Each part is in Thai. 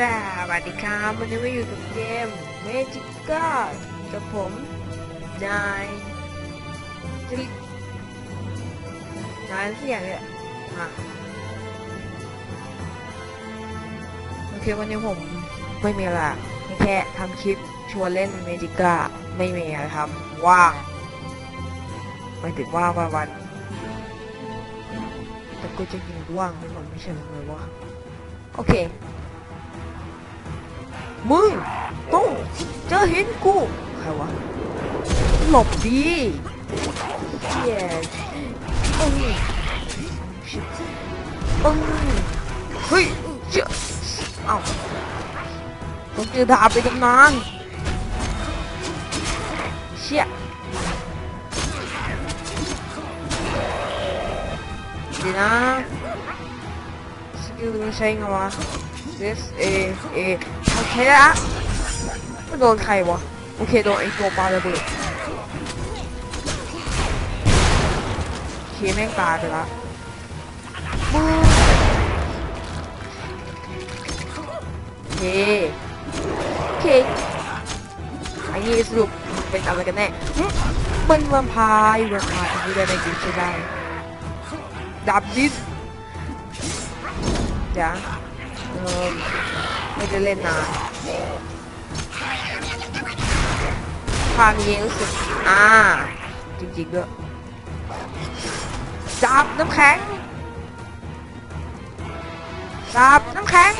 สวัสดีครับวันนี้มาอยู่กับเกม Magic g a r กับผมนายจรินายเสียงเนี่ยโอเควันนี้ผมไม่มีอะแค่ทำคลิปชวนเล่น Magic g a r ไม่มีอะไรทำว่างหมายถึงว่าวันวัน แต่ก็จะยิงว่างไม่หมดไม่ใช่เลยว่าโอเค มึงต้องเจอเห็นกูใครวะ หลบดีเฮียอืมชิบอืมเฮ้ยเจ้าเอ้าต้องเจอดาบไปตำนานเชี่ยดีนะ สกิลมันใช้ไงวะ this a a โอเคละไม่โดนใครวะ โอเคโดนไอตัวปลาระเบิดโอเคแม่งตายไปละบึ้มโอเคโอเคไอ้นี่สรุปเป็นอะไรกันแน่หึมันแวมไพร์แวมไพร์อันนี้ได้ในกินใช่ได้ดับดิส เดี๋ยวเออไม่ได้เล่นนานภาคนี้รู้สึกอ่า จริงๆด้วยจับน้ำแข็งจับน้ำแข็ง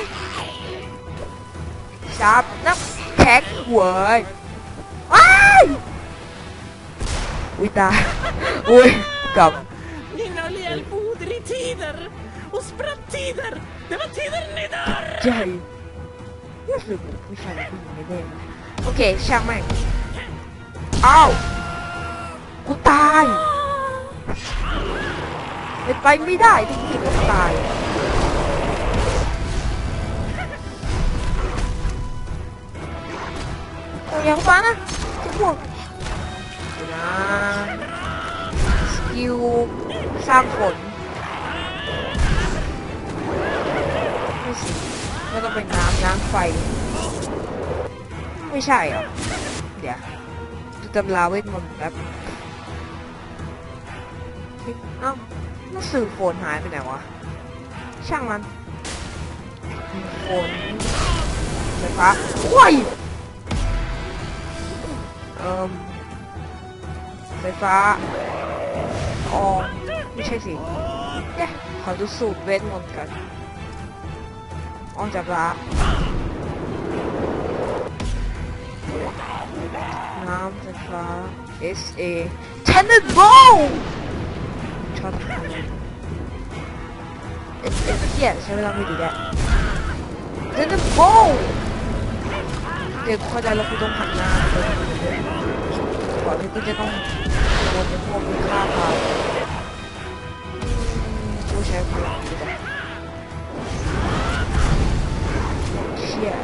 จับน้ำแข็งเว้ยว้ายอุ้ยตาอุ้ยกับ Mina lerfoder i tider och spratt-tider. Det var tider nidar! ใช่รู้สึกผู้ชายผู้หญิงไม่ได้โอเคช่างแม่ ที่กูจะตายโอ้ยยังฟ้านะเจะพวกเดี๋ยวนะสกิลสร้างฝนไม่สิไม่ต้องเป็นน้ำน้ำไฟ ไม่ใช่เหรอเดี๋ยวดูตำราเวทมนต์แป๊บเอ้าหนังสือโฟนหายไปไหนวะ ช่างมันโฟนไฟฟ้าโอ้ยเอ่มไฟฟ้าออมไม่ใช่สิเนี่ยขอดูสูตรเวทมนต์กัน ออกจากละน้ำไฟฟ้า S A Cannonball ช็อตอะไร S S เกียใช้เวลาไม่ดีแหละ Cannonball เดี๋ยวเข้าใจแล้วกูต้องหันหน้าไปก่อนที่กูจะต้องโดนไอ้พวกมึงฆ่าพากูใช้พลังดีกว่า ชี่ย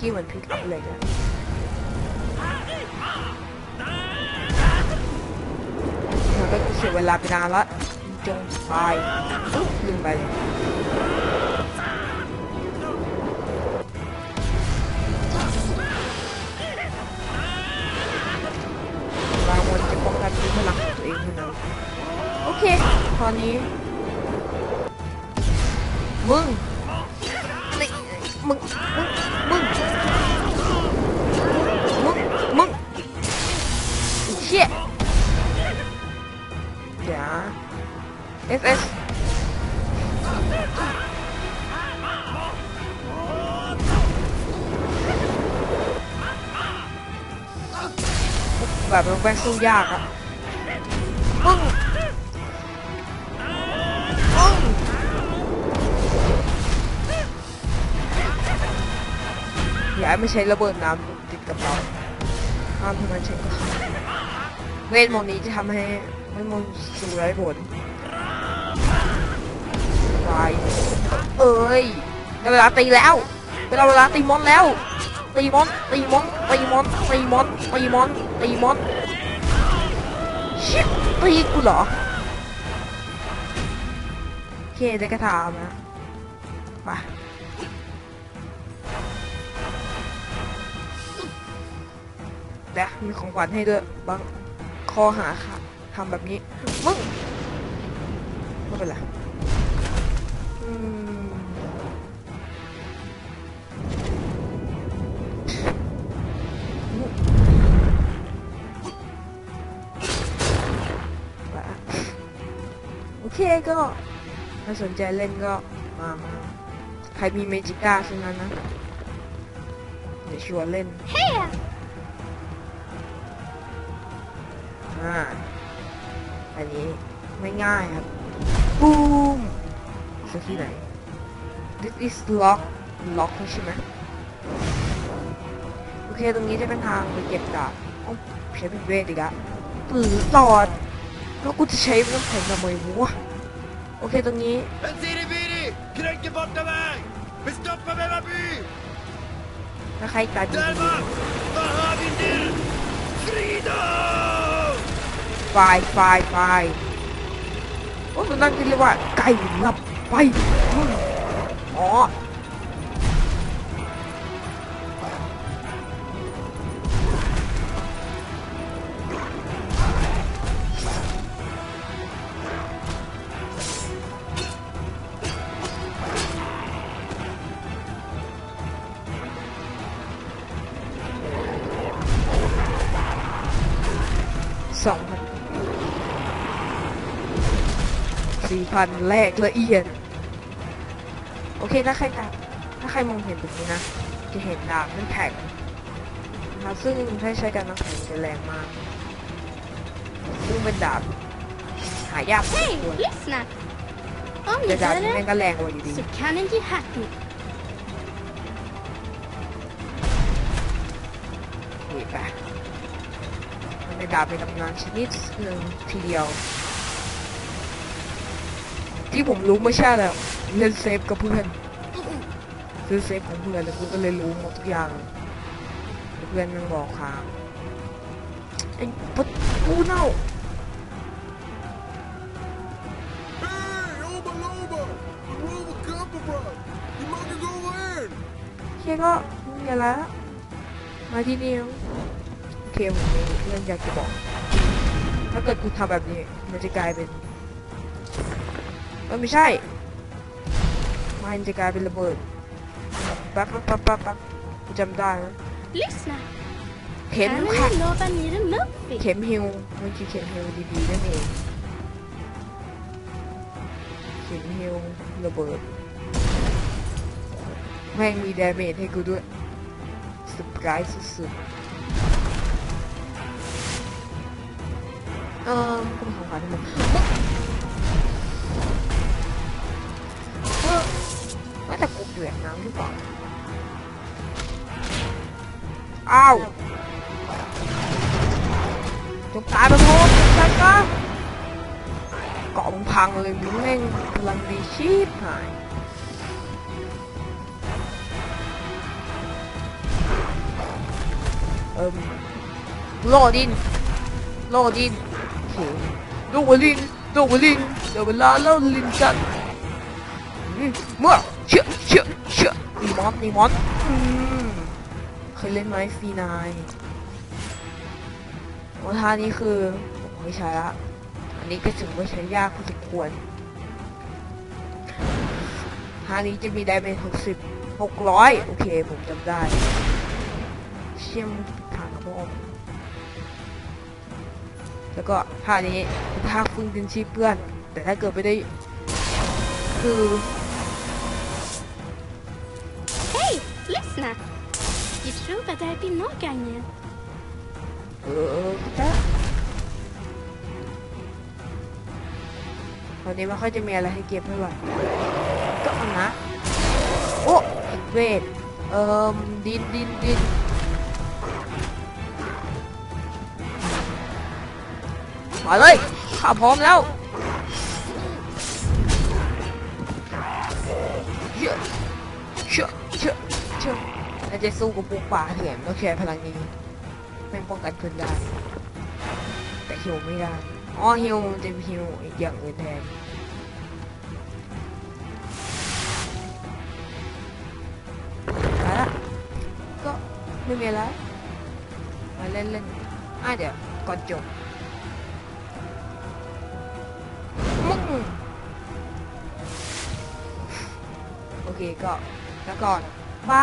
กี้เหมือนพิกอัพเลยนะมันก็เสียเวลาไปนานละจงตายลืมไปเลยบางวันจะป้องกันด้วยพลังของตัวเองเท่านั้นโอเค ตอนนี้ มึงนี่มึง มึง มึง มึง มึงเชี่ยเดี๋ยว FS แบบมันแบงสู้ยากอะมึง อย่าไม่ใช้ระเบิดน้ำติดกับเราห้ามทำมันใช้กับเขาเวทมนต์นี้จะทำให้เวทมนต์สู่ไร้ผลตายเอ้ยได้เวลาตีแล้วเวลาเวลาตีมอนแล้ว ตีมอนตีมอนตีมอนตีมอนตีมอนตีมอนชิบตีกูเหรอเคได้กระถามนะไป เดี๋ยวมีของขวัญให้ด้วยบางข้อหาค่ะทำแบบนี้มึงไม่เป็นไรอืมไปอะโอเคก็ถ้าสนใจเล่นก็มามาใครมีเมจิก้าใช่ไหมนะ เดี๋ยวชวนเล่น Here! อ่าอันนี้ไม่ง่ายครับบูมสักที่ไหน this is lock lock ใช่ไหมโอเคตรงนี้จะเป็นทางไปเก็บดาบเอ้าใช้เป็นเวทอีกอะปืนหลอดแล้วกูจะใช้น้ำแข็งทำไมวะโอเคตรงนี้ Bensini Vini! Kränker borta väg! Vi stoppar med by! ถ้าใครตาดี Delma! Vad har vi nu? Freedom! ไฟไฟไฟโอ้ตรงนั้นที่เรียกว่าไก่หลับไฟอ๋อ พันแรกละเอียด โอเคถ้าใครตามถ้าใครมองเห็นแบบนี้นะ จะเห็นดาบมันแข็งนะครับซึ่งถ้าใช้การน้ำแข็งจะแรงมาก ซึ่งเป็นดาบหายากพอสม Hej, ควร lyssna! Om แต่ ni ดาบ gör นี้แม่ง det ก็แรงกว่าอยู่ดี så kan ni ge hacken. โอเคไปมันเป็นดาบในตำนานชนิดหนึ่งทีเดียว ที่ผมรู้ไม่ใช่แล้วเล่นเซฟกับเพื่อนซื้อเซฟของเพื่อนแล้วกูก็เลยรู้หมดทุกอย่าง เพื่อนมันบอกค้างไอ้ปะกูเน่าเคียก็ไม่มีอะไรละมาที่นี่แล้วโอเคผมเรื่องอยากจะบอก ถ้าเกิดกูทำแบบนี้ มันจะกลายเป็น เออไม่ใช่มันจะกลายเป็นระเบิดแป๊บแป๊บแป๊บแป๊บแป๊บกูจำได้นะ Lyssna! เข็ม Kan ค่ะ ni lova ner en muffin? เข็มฮิวมันคือเข็มฮิวดีๆนั่นเองเข็มฮิวระเบิดแม่งมีดาเมจให้กูด้วยสปรายสุดๆเออคุณของขวัญมัน เออว่าแต่กูเดือดน้ำหรือเปล่าอ้าวจงตายไปโทษจัดก็เกาะมึงพังเลยมึงแม่งพลังดีชีพหายเอิมโลดินโลดินโอเคดูวลินดูวลินเดี๋ยวเวลาเล่าลินกันอืม เมื่อเชื่อเชื่อเชื่อนีมอนนีมอนเคยเล่นไหมซีนายโอ้ท่านี้คือผมไม่ใช้ละอันนี้ก็ถือว่าใช้ยากพอสมควรท่านี้จะมีไดเมจหกสิบหกร้อยโอเค ผมจำได้ เชี่ยมทางกระบอกแล้วก็ท่านี้ท่าฟื้นคืนชีพเพื่อน แต่ถ้าเกิดไม่ได้คือ lyssna! Jag tror att det här blir någonting. เออจ้ะตอนนี้ไม่ค่อยจะมีอะไรให้เก็บเท่าไหร่ก็เอานะ โอ้เวทเอ่มดินดินดินมาเลยข้าพร้อมแล้วเชื่อเชื่อเชื่อ ช่วยถ้าจะสู้กับปูป่าเถื่อนต้องใช้พลังนี้แม่งป้องกันคนได้ แต่ฮิวไม่ได้อ๋อฮิวมันจะฮิวอีกอย่างอื่นแทนก็ไม่มีแล้วมาเล่นเล่นอะเดี๋ยวก่อนจบมึงโอเคก็แล้วก่อนบ้า